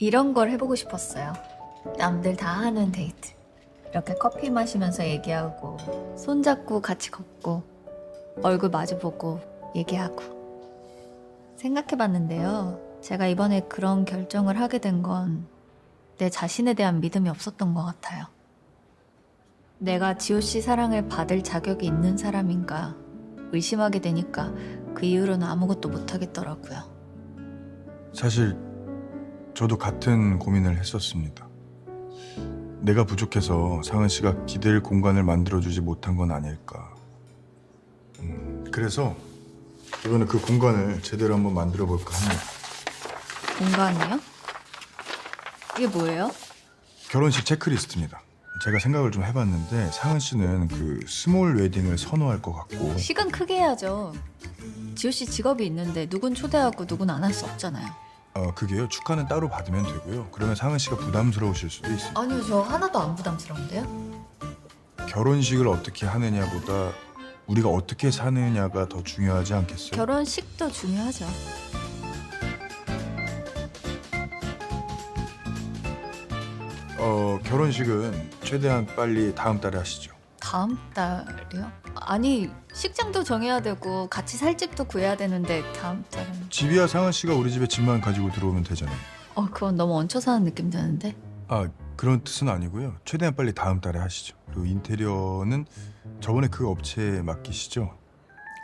이런 걸 해보고 싶었어요. 남들 다 하는 데이트. 이렇게 커피 마시면서 얘기하고, 손잡고 같이 걷고, 얼굴 마주보고 얘기하고. 생각해봤는데요. 제가 이번에 그런 결정을 하게 된 건 내 자신에 대한 믿음이 없었던 것 같아요. 내가 지호 씨 사랑을 받을 자격이 있는 사람인가 의심하게 되니까 그 이후로는 아무것도 못하겠더라고요. 사실 저도 같은 고민을 했었습니다. 내가 부족해서 상은 씨가 기댈 공간을 만들어주지 못한 건 아닐까. 음, 그래서 이번에 그 공간을 제대로 한번 만들어 볼까 합니다. 공간이요? 이게 뭐예요? 결혼식 체크리스트입니다. 제가 생각을 좀 해봤는데 상은 씨는 그 스몰 웨딩을 선호할 것 같고 시간 크게 해야죠. 지호 씨 직업이 있는데 누군 초대하고 누군 안 할 수 없잖아요. 어 그게요 축하는 따로 받으면 되고요. 그러면 상은 씨가 부담스러우실 수도 있어요. 아니요, 저 하나도 안 부담스러운데요? 결혼식을 어떻게 하느냐보다 우리가 어떻게 사느냐가 더 중요하지 않겠어요? 결혼식도 중요하죠. 어 결혼식은 최대한 빨리 다음 달에 하시죠. 다음 달이요? 아니, 식장도 정해야 되고 같이 살 집도 구해야 되는데 다음 달은... 집이야 상은 씨가 우리 집에 집만 가지고 들어오면 되잖아요. 어, 그건 너무 얹혀 사는 느낌 드는데? 아 그런 뜻은 아니고요. 최대한 빨리 다음 달에 하시죠. 그리고 인테리어는 저번에 그 업체에 맡기시죠.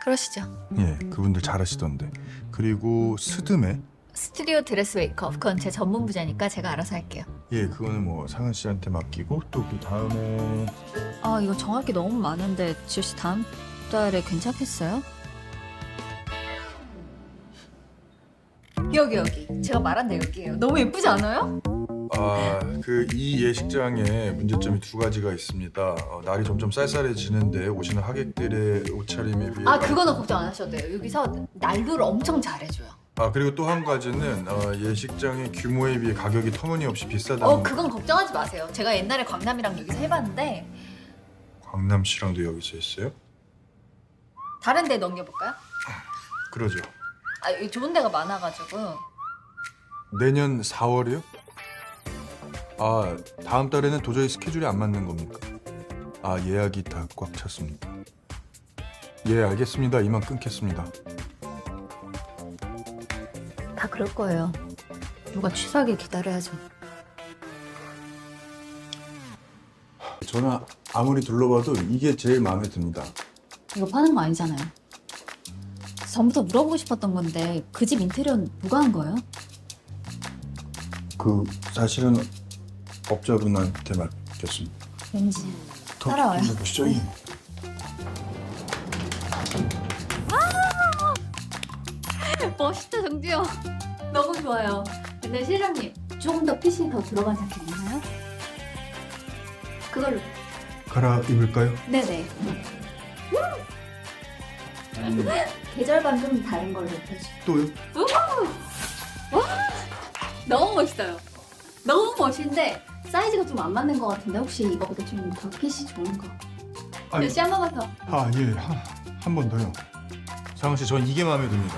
그러시죠. 예, 그분들 잘하시던데. 그리고 스드메 스튜디오 드레스 웨이크업 그건 제 전문 부자니까 제가 알아서 할게요. 예, 그거는 뭐 상은 씨한테 맡기고 또 그 다음에 아 이거 정할 게 너무 많은데 지호 씨 다음 달에 괜찮겠어요? 여기 여기 제가 말한 데 여기예요. 너무 예쁘지 않아요? 아 그 이 예식장에 문제점이 두 가지가 있습니다. 어, 날이 점점 쌀쌀해지는데 오시는 하객들의 옷차림에 비해 아 그거는 걱정 안 하셔도 돼요. 여기서 난로를 엄청 잘해줘요. 아 그리고 또 한 가지는 어, 예식장의 규모에 비해 가격이 터무니없이 비싸다는 어 그건 걱정하지 마세요. 제가 옛날에 광남이랑 여기서 해봤는데 광남 씨랑도 여기서 했어요? 다른 데 넘겨볼까요? 그러죠. 아 여기 좋은 데가 많아가지고 내년 4월이요? 아 다음 달에는 도저히 스케줄이 안 맞는 겁니까? 아 예약이 다 꽉 찼습니다. 예 알겠습니다. 이만 끊겠습니다. 다 그럴 거예요. 누가 취소하길 기다려야죠. 저는 아무리 둘러봐도 이게 제일 마음에 듭니다. 이거 파는 거 아니잖아요. 전부터 물어보고 싶었던 건데 그 집 인테리어는 누가 한 거예요? 그 사실은 업자분한테 맡겼습니다. 왠지 더 따라와요. 보시죠. 멋있다 정지영. 너무 좋아요. 근데 실장님 조금 더 핏이 더 들어간 자켓 있나요? 그걸로. 갈아 입을까요? 네네. 계절감 좀 다른 걸로 입혀주세요. 또요? 너무 멋있어요. 너무 멋있는데 사이즈가 좀 안 맞는 것 같은데 혹시 이거보다 좀 더 핏이 좋은 거. 아니, 역시 한 번만 더. 아 예, 한 번 더요. 상은 씨, 전 이게 마음에 듭니다.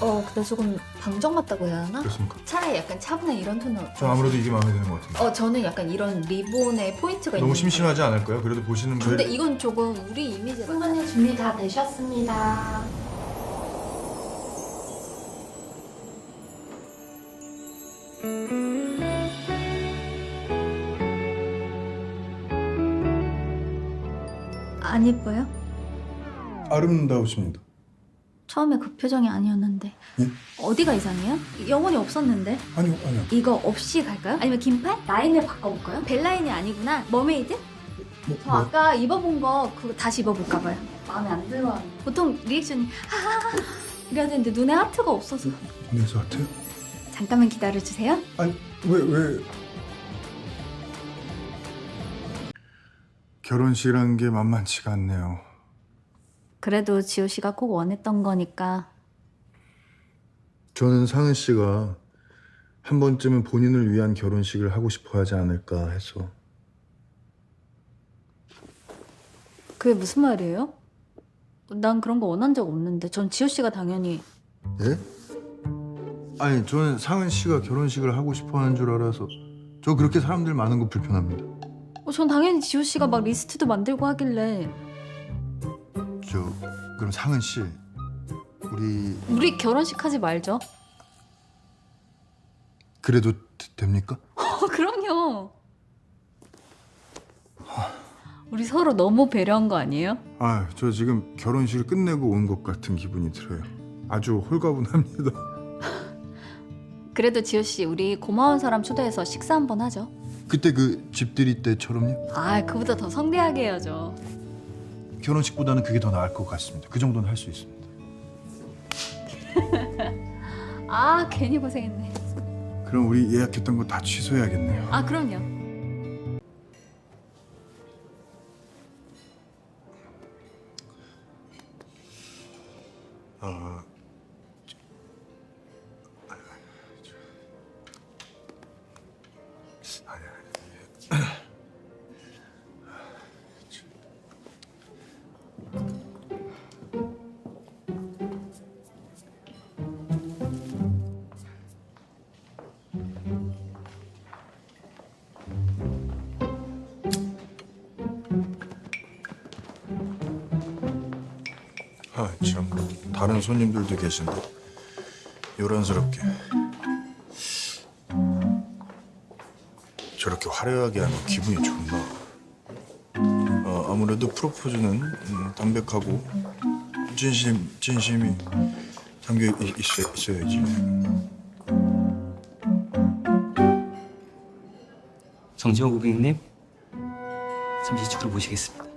어, 근데 조금 방정 맞다고 해야 하나? 그렇습니까? 차라리 약간 차분한 이런 톤으로. 저 아무래도 이게 마음에 드는 것 같아요. 어, 저는 약간 이런 리본의 포인트가 있는. 너무 심심하지 않을까요? 그래도 보시는 근데 분들 이건 조금 우리 이미지가. 승관님 준비 다 되셨습니다. 안 예뻐요? 아름다우십니다. 처음에 그 표정이 아니었는데. 예? 어디가 이상해요? 영혼이 없었는데. 아니요, 아니요. 이거 없이 갈까요? 아니면 긴팔? 라인을 바꿔볼까요? 벨라인이 아니구나. 머메이드? 뭐, 저 아까 입어본 거 그거 다시 입어볼까 봐요. 마음에 안 들어. 보통 리액션이 하하하 이래야 되는데 눈에 하트가 없어서. 내서 같아요? 잠깐만 기다려주세요. 아니 왜 왜? 결혼식이라는 게 만만치가 않네요. 그래도 지호 씨가 꼭 원했던 거니까 저는 상은 씨가 한 번쯤은 본인을 위한 결혼식을 하고 싶어 하지 않을까 해서. 그게 무슨 말이에요? 난 그런 거 원한 적 없는데 전 지호 씨가 당연히 예? 아니 저는 상은 씨가 결혼식을 하고 싶어 하는 줄 알아서 저 그렇게 사람들 많은 거 불편합니다. 어, 전 당연히 지호 씨가 막 리스트도 만들고 하길래 저 그럼 상은 씨 우리 우리 결혼식 하지 말죠. 그래도 되- 됩니까? 어, 그럼요. 우리 서로 너무 배려한 거 아니에요? 아, 저 지금 결혼식을 끝내고 온 것 같은 기분이 들어요. 아주 홀가분합니다. 그래도 지호 씨 우리 고마운 사람 초대해서 식사 한번 하죠. 그때 그 집들이 때처럼요? 아, 그보다 더 성대하게 해야죠. 결혼식보다는 그게 더 나을 것 같습니다. 그 정도는 할 수 있습니다. 아, 괜히 고생했네. 그럼 우리 예약했던 거 다 취소해야겠네요. 아, 그럼요. 아, 아, 참 다른 손님들도 계신데 요란스럽게 저렇게 화려하게 하면 기분이 좋나? 어, 아무래도 프로포즈는 음, 담백하고 진심 진심이 담겨 있, 있어, 있어야지. 정지호 고객님 잠시 이쪽으로 모시겠습니다.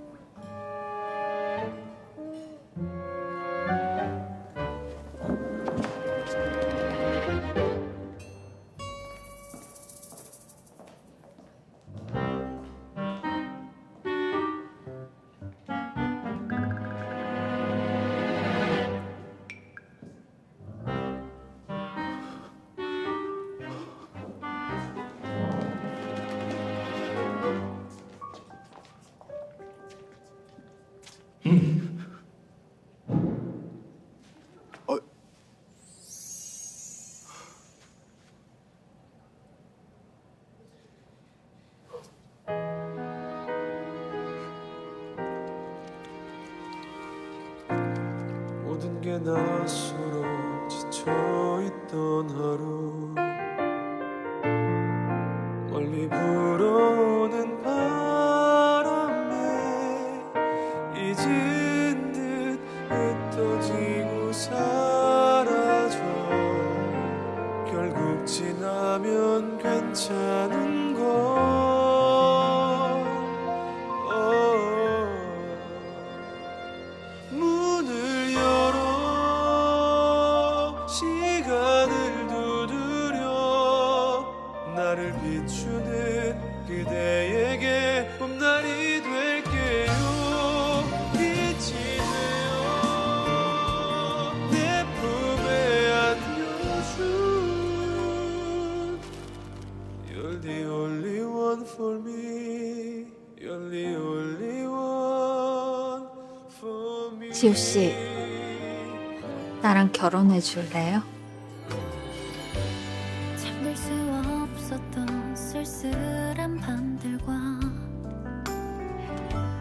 모든 게 낯설어 지쳐있던 하루. 멀리 불어오는 바람에 잊은 듯 흩어지고 사라져. 결국 지나면 괜찮은 걸 그대에게 봄날이 될게요 빛이 되어 내 품에 안겨준 You're the only one for me You're the only one for me 지호 씨. 나랑 결혼해 줄래요?